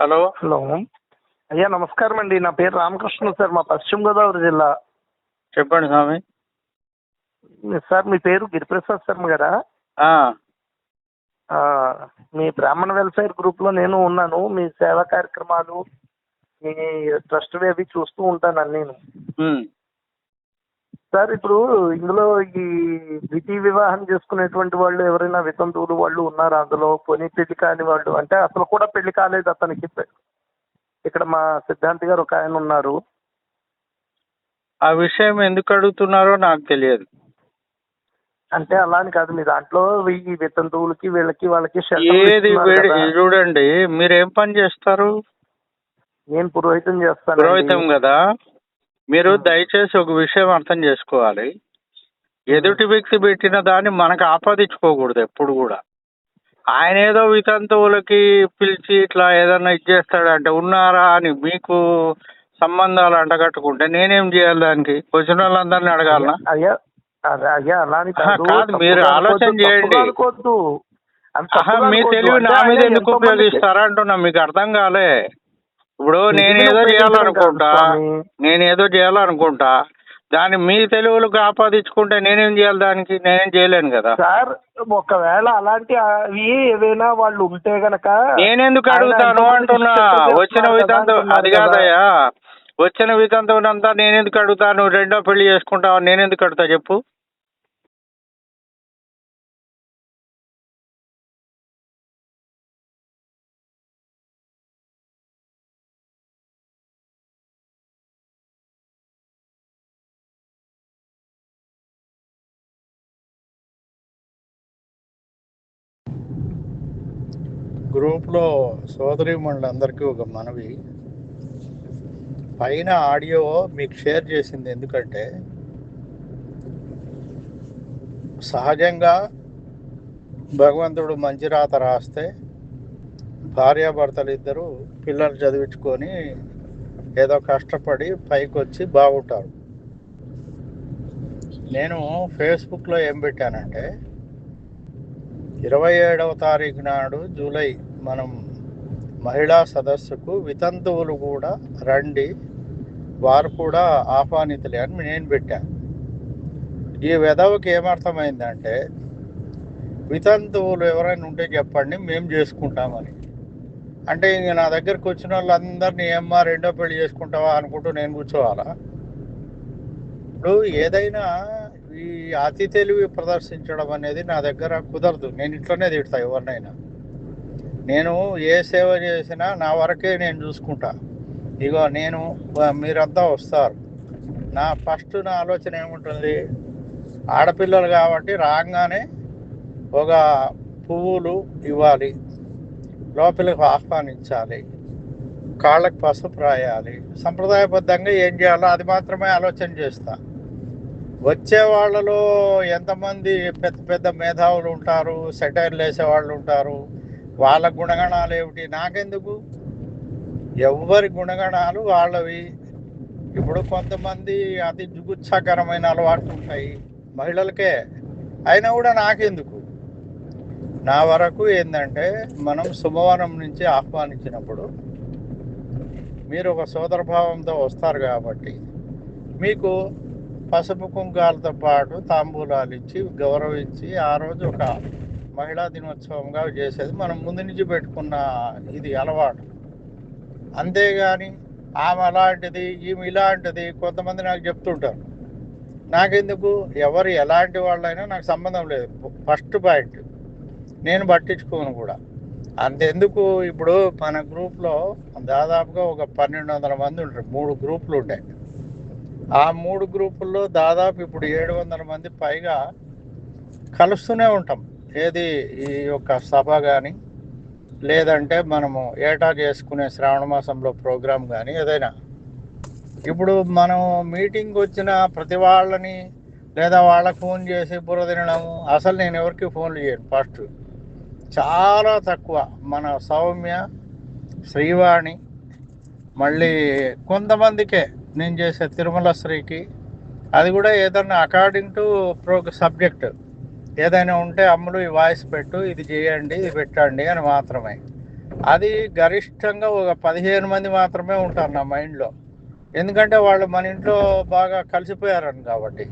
Hello. Hello. అయ్యా నమస్కారం అండి. నా పేరు రామకృష్ణ సార్. మా పశ్చిమ గోదావరి జిల్లా. చెప్పండి స్వామి. సార్ మీ పేరు గిరిప్రసాద్ శర్మ గారా? మీ బ్రాహ్మణ వెల్ఫేర్ గ్రూప్లో నేను ఉన్నాను. మీ సేవా కార్యక్రమాలు మీ ట్రస్ట్ అవి చూస్తూ ఉంటాను నేను సార్ ఇప్పుడు ఇందులో ఈ ద్వితీయ వివాహం చేసుకునేటువంటి వాళ్ళు ఎవరైనా వితంతువులు వాళ్ళు ఉన్నారా అందులో? పోనీ పెళ్ళి కాని వాళ్ళు అంటే అసలు కూడా పెళ్ళి కాలేదు అతనికి. ఇక్కడ మా సిద్ధాంతి గారు ఒక ఆయన ఉన్నారు. ఆ విషయం ఎందుకు అడుగుతున్నారో నాకు తెలియదు. అంటే అలా అని కాదు మీ దాంట్లో ఈ వితంతువులకి వీళ్ళకి వాళ్ళకి ఏది. చూడండి మీరు ఏం పని చేస్తారు? నేను పురోహితం చేస్తాను పురోహితం కదా? మీరు. దయచేసి ఒక విషయం అర్థం చేసుకోవాలి. ఎదుటి వ్యక్తి పెట్టిన దాన్ని మనకు ఆపాదించుకోకూడదు ఎప్పుడు కూడా. ఆయన ఏదో వితంతువులకి పిలిచి ఇట్లా ఏదన్నా ఇచ్చేస్తాడంటే ఉన్నారా అని మీకు సంబంధాలు అంటగట్టుకుంటే నేనేం చేయాలి దానికి? వచ్చిన వాళ్ళందరినీ అడగాలనా? అయ్యా అదే అయ్యా అలా అని ఆహా, కాదు. మీరు ఆలోచన చేయండి. అనుకోవద్దు. మీ. తెలివి నా మీద ఎందుకు ఉపయోగిస్తారా అంటున్నా మీకు అర్థం కాలే. ఇప్పుడు నేను తెలివిని ఏదో ఉపయోగించడం చేయాలనుకుంటా కాదు స్వామి. నేను ఏదో చేయాలనుకుంటా దాన్ని మీ తెలివులకు ఆపాదించుకుంటే నేనేం చేయాలి దానికి? నేనేం చేయలేను కదా. సార్ ఒకవేళ అలాంటి అవి ఏవైనా వాళ్ళు ఉంటే గనక నేనెందుకు అడుగుతాను అంటున్నా? వచ్చిన వితంతు కదా అది. కాదయ్యా. వచ్చిన వితంతువునంతా నేనెందుకు అడుగుతాను? రెండో పెళ్ళి చేసుకుంటావు నేనెందుకు అడుగుతా చెప్పు. గ్రూప్లో సోదరి అందరికీ ఒక మనవి. పైన ఆడియో మీకు షేర్ చేసింది ఎందుకంటే సహజంగా భగవంతుడు మంచి రాత రాస్తే భార్యాభర్తలు ఇద్దరు పిల్లలు చదివించుకొని ఏదో కష్టపడి పైకి వచ్చి బాగుంటారు. నేను ఫేస్బుక్లో ఏం పెట్టానంటే ఇరవై ఏడవ తారీఖు నాడు జూలై మనం మహిళా సదస్సుకు వితంతువులు కూడా రండి. వారు కూడా ఆహ్వానితులే అని నేను పెట్టాను ఈ వెధవకి ఏమర్థమైందంటే వితంతువులు ఎవరైనా ఉంటే చెప్పండి మేము చేసుకుంటామని. అంటే ఇంక నా దగ్గరకు వచ్చిన వాళ్ళందరినీ ఏమ్మా రెండో పెళ్ళి చేసుకుంటావా అనుకుంటూ నేను కూర్చోవాలా? ఇప్పుడు ఏదైనా ఈ అతి తెలివి ప్రదర్శించడం అనేది నా దగ్గర కుదరదు. నేను ఇట్లనే తిడతా ఎవరినైనా. నేను ఏ సేవ చేసినా నా వరకే నేను చూసుకుంటా. ఇగో నేను మీరంతా వస్తారు. నా ఫస్ట్ నా ఆలోచన ఏముంటుంది? ఆడపిల్లలు కాబట్టి రాగానే ఒక పువ్వులు ఇవ్వాలి. లోపలికి ఆహ్వానించాలి. కాళ్ళకి పసుపు రాయాలి. సంప్రదాయబద్ధంగా ఏం చేయాలో అది మాత్రమే ఆలోచన చేస్తాను వచ్చే వాళ్ళలో ఎంతమంది పెద్ద పెద్ద మేధావులు ఉంటారు సెటైర్లు వేసే వాళ్ళు ఉంటారు వాళ్ళ గుణగణాలు ఏమిటి? నాకెందుకు? ఎవరి గుణగణాలు వాళ్ళవి. ఇప్పుడు కొంతమంది అతి జుగుత్సాకరమైన అలవాట్లు ఉంటాయి మహిళలకే. అయినా కూడా నాకెందుకు? నా వరకు ఏంటంటే మనం శుభవనం నుంచి ఆహ్వానించినప్పుడు మీరు ఒక సోదర భావంతో వస్తారు కాబట్టి మీకు పసుపు కుంకాలతో పాటు తాంబూలాలు ఇచ్చి గౌరవించి ఆ రోజు ఒక మహిళా దినోత్సవంగా చేసేది. మనం ముందు నుంచి పెట్టుకున్న ఇది అలవాటు. అంతేగాని ఆమె అలాంటిది ఈమె ఇలాంటిది కొంతమంది నాకు చెప్తుంటారు. నాకెందుకు? ఎవరు ఎలాంటి వాళ్ళైనా నాకు సంబంధం లేదు. First point. నేను పట్టించుకోను కూడా. అంతెందుకు? ఇప్పుడు మన గ్రూప్లో దాదాపుగా ఒక పన్నెండు వందల మంది ఉంటారు మూడు గ్రూపులు ఉంటాయి ఆ మూడు గ్రూపుల్లో దాదాపు ఇప్పుడు ఏడు వందల మంది పైగా కలుస్తూనే ఉంటాం. ఏది ఈ యొక్క సభ కానీ లేదంటే మనము ఏటా చేసుకునే శ్రావణ మాసంలో ప్రోగ్రాం కానీ ఏదైనా. ఇప్పుడు మనం మీటింగ్ వచ్చిన ప్రతి వాళ్ళని లేదా వాళ్ళకి ఫోన్ చేసి బుర్ర తినడము అసలు నేను ఎవరికి ఫోన్లు చేయను ఫస్ట్. చాలా తక్కువ మన సౌమ్య శ్రీవాణి మళ్ళీ కొంతమందికే నేను చేసే తిరుమల శ్రీకి అది కూడా ఏదన్నా అకార్డింగ్ టు ప్రో సబ్జెక్ట్ ఏదైనా ఉంటే అమ్ములు ఈ వాయిస్ పెట్టు ఇది చేయండి ఇది పెట్టండి అని మాత్రమే. అది గరిష్టంగా ఒక పదిహేను మంది మాత్రమే ఉంటారు నా మైండ్లో. ఎందుకంటే వాళ్ళు మన ఇంట్లో బాగా కలిసిపోయారని కాబట్టి.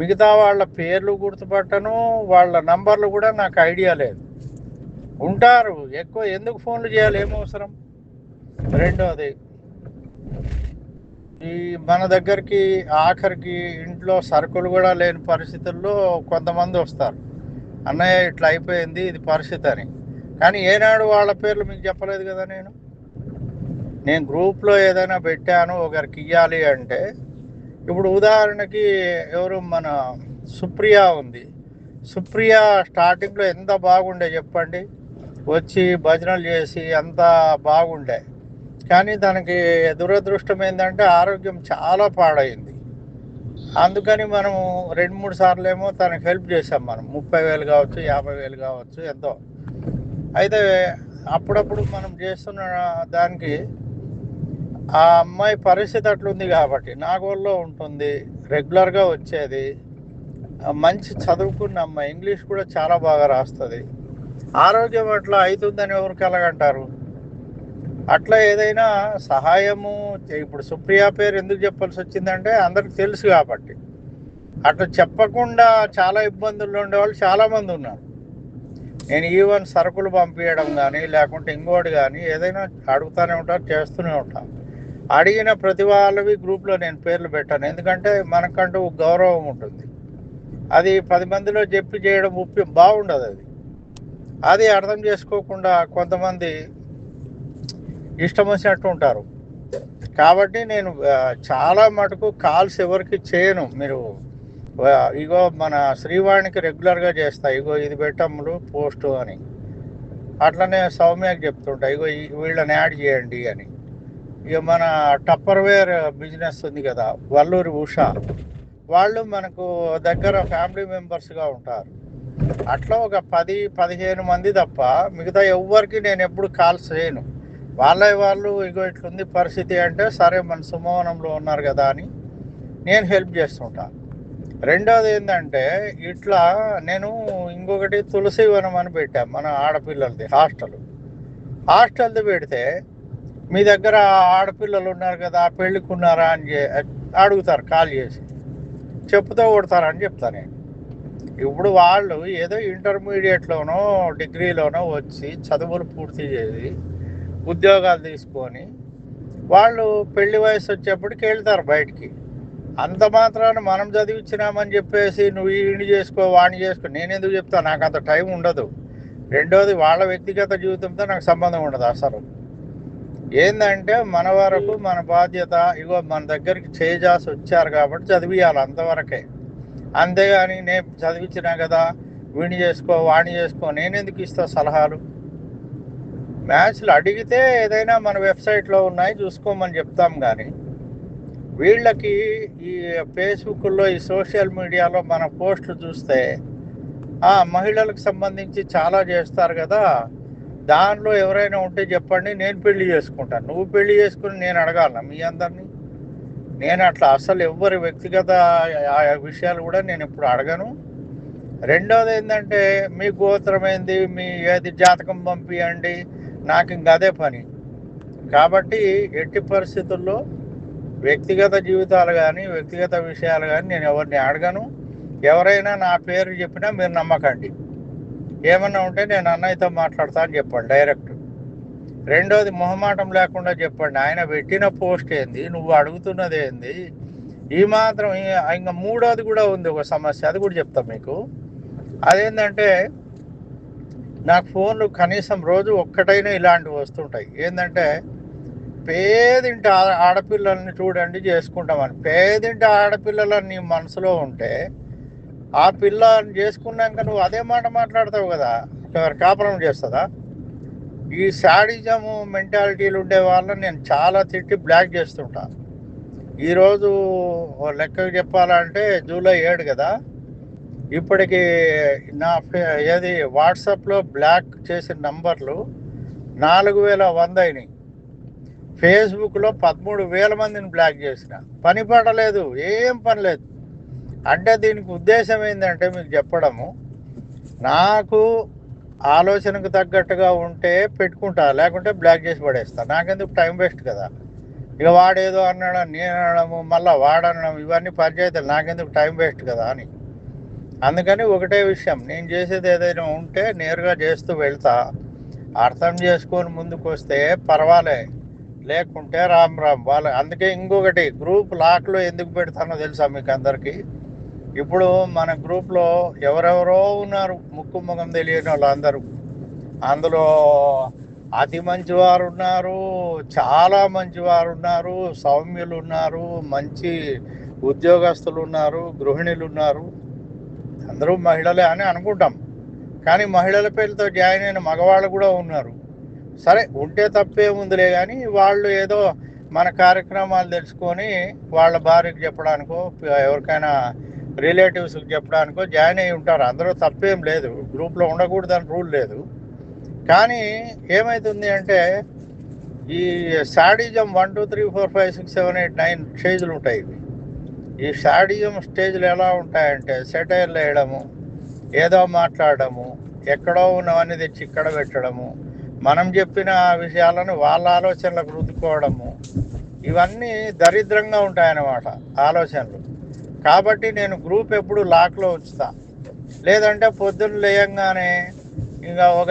మిగతా వాళ్ళ పేర్లు గుర్తుపట్టను వాళ్ళ నంబర్లు కూడా నాకు ఐడియా లేదు. ఉంటారు ఎక్కువ ఎందుకు ఫోన్లు చేయాలి? ఏమవసరం రెండోది ఈ మన దగ్గరికి ఆఖరికి ఇంట్లో సరుకులు కూడా లేని పరిస్థితుల్లో కొంతమంది వస్తారు. అన్నయ్య ఇట్లా అయిపోయింది ఇది పరిస్థితి అని. కానీ ఏనాడు వాళ్ళ పేర్లు మీకు చెప్పలేదు కదా నేను? నేను గ్రూప్లో ఏదైనా పెట్టాను ఒకరికి ఇవ్వాలి అంటే. ఇప్పుడు ఉదాహరణకి ఎవరు మన సుప్రియ ఉంది. సుప్రియ స్టార్టింగ్లో ఎంత బాగుండే చెప్పండి? వచ్చి భజనలు చేసి అంత బాగుండే. కానీ దానికి దురదృష్టం ఏంటంటే ఆరోగ్యం చాలా పాడైంది. అందుకని మనం రెండు మూడు సార్లు ఏమో తనకి హెల్ప్ చేసాం మనం. ముప్పై వేలు కావచ్చు యాభై వేలు కావచ్చు ఎంతో. అయితే అప్పుడప్పుడు మనం చేస్తున్న దానికి ఆ అమ్మాయి పరిస్థితి అట్లుంది కాబట్టి నాగోల్లో ఉంటుంది రెగ్యులర్గా వచ్చేది. మంచి చదువుకున్న అమ్మాయి ఇంగ్లీష్ కూడా చాలా బాగా రాస్తుంది. ఆరోగ్యం అట్లా అవుతుందని ఎవరికి ఎలాగంటారు? అట్లా ఏదైనా సహాయము ఇప్పుడు సుప్రియ పేరు ఎందుకు చెప్పాల్సి వచ్చిందంటే అందరికి తెలుసు కాబట్టి. అట్లా చెప్పకుండా చాలా ఇబ్బందుల్లో ఉండేవాళ్ళు చాలామంది ఉన్నారు. నేను ఈవెన్ సరుకులు పంపించడం కానీ లేకుంటే ఇంకోటి కానీ ఏదైనా అడుగుతూనే ఉంటాను చేస్తూనే ఉంటాను అడిగిన ప్రతి వాళ్ళవి గ్రూప్లో నేను పేర్లు పెట్టాను. ఎందుకంటే మనకంటూ గౌరవం ఉంటుంది. అది పది మందిలో చెప్పి చేయడం ఉప్పి బాగుండదు అది. అది అర్థం చేసుకోకుండా కొంతమంది ఇష్టం వచ్చినట్టు ఉంటారు. కాబట్టి నేను చాలా మటుకు కాల్స్ ఎవరికి చేయను. మీరు ఇగో మన శ్రీవాణికి రెగ్యులర్గా చేస్తా. ఇగో ఇది పెట్టమ్ములు పోస్టు అని. అట్లనే సౌమ్యకి చెప్తుంటా. ఇగో ఈ- వీళ్ళని యాడ్ చేయండి అని. ఇక మన టప్పర్ వేర్ బిజినెస్ ఉంది కదా వల్లూరి ఉషా వాళ్ళు మనకు దగ్గర ఫ్యామిలీ మెంబర్స్గా ఉంటారు. అట్లా ఒక పది పదిహేను మంది తప్ప మిగతా ఎవ్వరికి నేను ఎప్పుడు కాల్స్ చేయను. వాళ్ళ వాళ్ళు ఇగో ఇట్లుంది పరిస్థితి అంటే సరే మన సుమోహనంలో ఉన్నారు కదా అని నేను హెల్ప్ చేస్తుంటా. రెండోది ఏంటంటే ఇట్లా నేను ఇంకొకటి తులసి వనం అని పెట్టాం మన ఆడపిల్లలది హాస్టల్. హాస్టల్ది పెడితే మీ దగ్గర ఆడపిల్లలు ఉన్నారు కదా పెళ్ళికి ఉన్నారా అని అడుగుతారు కాల్ చేసి. చెప్పుతో కొడతారని చెప్తా నేను. ఇప్పుడు వాళ్ళు ఏదో ఇంటర్మీడియట్లోనో డిగ్రీలోనో వచ్చి చదువులు పూర్తి చేసి ఉద్యోగాలు తీసుకొని వాళ్ళు పెళ్ళి వయసు వచ్చేప్పటికి వెళ్తారు బయటికి. అంత మాత్రాన మనం చదివించినామని చెప్పేసి నువ్వు ఈయన చేసుకో వాణి చేసుకో. నేను ఎందుకు చెప్తా? నాకు అంత టైం ఉండదు. రెండోది వాళ్ళ వ్యక్తిగత జీవితంతో నాకు సంబంధం ఉండదు అసలు. ఏంటంటే మన వరకు మన బాధ్యత ఇగో మన దగ్గరికి చేజాసి వచ్చారు కాబట్టి చదివియాలి అంతవరకే. అంతేగాని నేను చదివించినా కదా వీణి చేసుకో వాణి చేసుకో. నేను ఎందుకు ఇస్తా సలహాలు? మ్యాచ్లు అడిగితే ఏదైనా మన వెబ్సైట్లో ఉన్నాయి చూసుకోమని చెప్తాం కానీ వీళ్ళకి ఈ ఫేస్బుక్లో ఈ సోషల్ మీడియాలో మన పోస్టులు చూస్తే ఆ మహిళలకు సంబంధించి చాలా చేస్తారు కదా దానిలో ఎవరైనా ఉంటే చెప్పండి నేను పెళ్ళి చేసుకుంటాను. నువ్వు పెళ్ళి చేసుకుని నేను అడగాల మీ అందరినీ? నేను అట్లా అసలు ఎవరి వ్యక్తిగత విషయాలు కూడా నేను ఇప్పుడు అడగను. రెండోది ఏంటంటే మీ గోత్రం ఏంది మీ ఏది జాతకం పంపియండి నాకు ఇంక అదే పని. కాబట్టి ఎట్టి పరిస్థితుల్లో వ్యక్తిగత జీవితాలు కానీ వ్యక్తిగత విషయాలు కానీ నేను ఎవరిని అడగను. ఎవరైనా నా పేరు చెప్పినా మీరు నమ్మకండి. ఏమన్నా ఉంటే నేను అన్నయ్యతో మాట్లాడతా అని చెప్పండి డైరెక్ట్. రెండోది మొహమాటం లేకుండా చెప్పండి. ఆయన పెట్టిన పోస్ట్ ఏంది? నువ్వు అడుగుతున్నది ఏంది? ఈ మాత్రం ఇంకా మూడోది కూడా ఉంది ఒక సమస్య. అది కూడా చెప్తా మీకు. అదేంటంటే నాకు ఫోన్లు కనీసం రోజు ఒక్కటైనా ఇలాంటివి వస్తుంటాయి. ఏంటంటే పేదింటి ఆడపిల్లల్ని చూడండి చేసుకుంటామని. పేదింటి ఆడపిల్లలని నీ మనసులో ఉంటే ఆ పిల్లని చేసుకున్నాక నువ్వు అదే మాట మాట్లాడతావు కదా? ఎవరు కాపురం చేస్తుందా? ఈ శాడిజం మెంటాలిటీలు ఉండే వాళ్ళని నేను చాలా తిట్టి బ్లాక్ చేస్తుంటా. ఈరోజు ఓ లెక్కకు చెప్పాలంటే జూలై ఏడు కదా? ఇప్పటికి నా ఏది వాట్సాప్లో బ్లాక్ చేసిన నంబర్లు నాలుగు వేల వంద అయినాయి. ఫేస్బుక్లో పదమూడు వేల మందిని బ్లాక్ చేసిన. పని పడలేదు ఏం పని లేదు. అంటే దీనికి ఉద్దేశం ఏంటంటే మీకు చెప్పడము నాకు ఆలోచనకు తగ్గట్టుగా ఉంటే పెట్టుకుంటా లేకుంటే బ్లాక్ చేసి పడేస్తా. నాకెందుకు టైం వేస్ట్ కదా. ఇక వాడేదో అన్నాడు నేను అనడము మళ్ళీ వాడనడం ఇవన్నీ పంచాయతీలు నాకెందుకు టైం వేస్ట్ కదా అని. అందుకని ఒకటే విషయం నేను చేసేది ఏదైనా ఉంటే నేరుగా చేస్తూ వెళ్తా. అర్థం చేసుకొని ముందుకు వస్తే పర్వాలే లేకుంటే రామ్ రామ్. వాళ్ళ అందుకే ఇంకొకటి గ్రూప్ లాక్లో ఎందుకు పెడతానో తెలుసా మీకు అందరికీ? ఇప్పుడు మన గ్రూప్లో ఎవరెవరో ఉన్నారు ముక్కు ముఖం తెలియని వాళ్ళు అందరూ అందులో అతి మంచివారు ఉన్నారు చాలా మంచివారు ఉన్నారు సౌమ్యులు ఉన్నారు మంచి ఉద్యోగస్తులు ఉన్నారు గృహిణులు ఉన్నారు. అందరూ మహిళలే అని అనుకుంటాం. కానీ మహిళల పేరుతో జాయిన్ అయిన మగవాళ్ళు కూడా ఉన్నారు. సరే ఉంటే తప్పేముందిలే కానీ వాళ్ళు ఏదో మన కార్యక్రమాలు తెలుసుకొని వాళ్ళ భార్యకు చెప్పడానికో ఎవరికైనా రిలేటివ్స్కి చెప్పడానికో జాయిన్ అయి ఉంటారు. అందరూ తప్పేం లేదు. గ్రూప్లో ఉండకూడదని రూల్ లేదు. కానీ ఏమవుతుంది అంటే ఈ sadism one two three four five six seven eight nine స్టేజ్లు ఉంటాయి ఇవి. ఈ స్టాడియం స్టేజ్లు ఎలా ఉంటాయంటే సెటైర్లు వేయడము ఏదో మాట్లాడడము ఎక్కడో ఉన్నవన్నీ తెచ్చి ఇక్కడ పెట్టడము మనం చెప్పిన విషయాలను వాళ్ళ ఆలోచనలకు రుద్దుకోవడము ఇవన్నీ దరిద్రంగా ఉంటాయన్నమాట ఆలోచనలు. కాబట్టి నేను గ్రూప్ ఎప్పుడు లాక్లో ఉంచుతా. లేదంటే పొద్దున్న లేయంగానే ఇంకా ఒక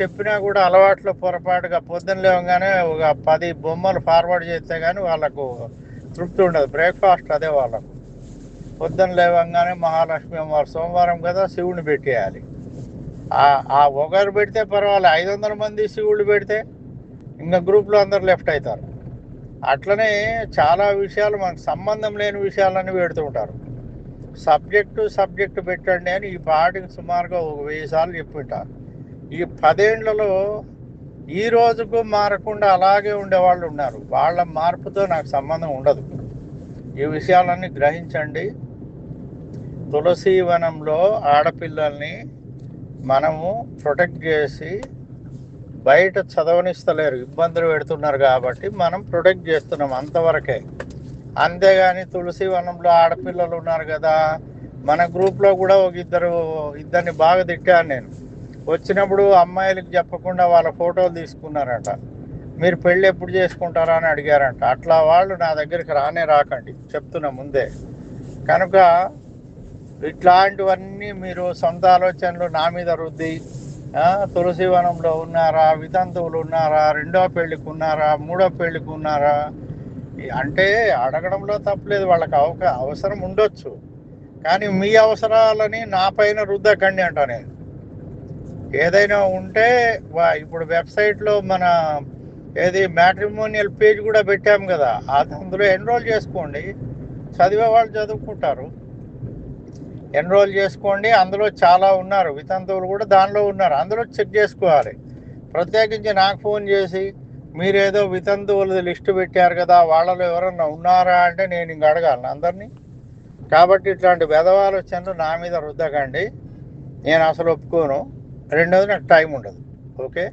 చెప్పినా కూడా అలవాట్లో పొరపాటుగా పొద్దున్న లేవగానే ఒక పది బొమ్మలు ఫార్వర్డ్ చేస్తే కానీ వాళ్ళకు తృప్తి ఉండదు. బ్రేక్ఫాస్ట్ అదే వాళ్ళకు. పొద్దున్న లేవంగానే మహాలక్ష్మి అమ్మవారు సోమవారం కదా శివుని పెట్టేయాలి. ఆ- ఒకరు పెడితే పర్వాలేదు ఐదు వందల మంది శివుళ్ళు పెడితే ఇంకా గ్రూప్లో అందరు లెఫ్ట్ అవుతారు. అట్లనే చాలా విషయాలు మనకు సంబంధం లేని విషయాలన్నీ పెడుతూ ఉంటారు. సబ్జెక్టు సబ్జెక్టు పెట్టండి అని ఈ పాటికి సుమారుగా ఒక వెయ్యి సార్లు చెప్పింటారు. ఈ పదేళ్ళలో ఈ రోజుకు మారకుండా అలాగే ఉండేవాళ్ళు ఉన్నారు. వాళ్ళ మార్పుతో నాకు సంబంధం ఉండదు. ఈ విషయాలన్నీ గ్రహించండి. తులసి వనంలో ఆడపిల్లల్ని మనము ప్రొటెక్ట్ చేసి బయట చదవనిస్తలేరు. ఇబ్బందులు పెడుతున్నారు కాబట్టి మనం ప్రొటెక్ట్ చేస్తున్నాం అంతవరకే. అంతేగాని తులసి వనంలో ఆడపిల్లలు ఉన్నారు కదా. మన గ్రూప్లో కూడా ఒక ఇద్దరు ఇద్దరిని బాగా తిట్టాను నేను. వచ్చినప్పుడు అమ్మాయిలకు చెప్పకుండా వాళ్ళ ఫోటోలు తీసుకున్నారట. మీరు పెళ్ళి ఎప్పుడు చేసుకుంటారా అని అడిగారంట. అట్లా వాళ్ళు నా దగ్గరికి రానే రాకండి. చెప్తున్నా ముందే. కనుక ఇట్లాంటివన్నీ మీరు సొంత ఆలోచనలు నా మీద రుద్ది తులసివనంలో తులసి వనంలో ఉన్నారా వితంతువులు ఉన్నారా రెండో పెళ్ళికి ఉన్నారా మూడో పెళ్ళికి ఉన్నారా? అంటే అడగడంలో తప్పలేదు. వాళ్ళకి అవక అవసరం ఉండొచ్చు. కానీ మీ అవసరాలని నా పైన రుద్దకండి అంట నేను. ఏదైనా ఉంటే ఇప్పుడు వెబ్సైట్లో మన ఏది మ్యాట్రిమోనియల్ పేజ్ కూడా పెట్టాము కదా అది అందులో ఎన్రోల్ చేసుకోండి. చదివే వాళ్ళు చదువుకుంటారు. ఎన్రోల్ చేసుకోండి. అందులో చాలా ఉన్నారు. వితంతువులు కూడా దానిలో ఉన్నారు. అందులో చెక్ చేసుకోవాలి. ప్రత్యేకించి నాకు ఫోన్ చేసి మీరేదో వితంతువుల లిస్టు పెట్టారు కదా వాళ్ళలో ఎవరన్నా ఉన్నారా? అంటే నేను ఇంక అడగాలను అందరినీ. కాబట్టి ఇట్లాంటి వెధవాలోచనలు నా మీద రుద్దకండి. నేను అసలు ఒప్పుకోను. రెండవది నాకు టైం ఉండదు. ఓకే?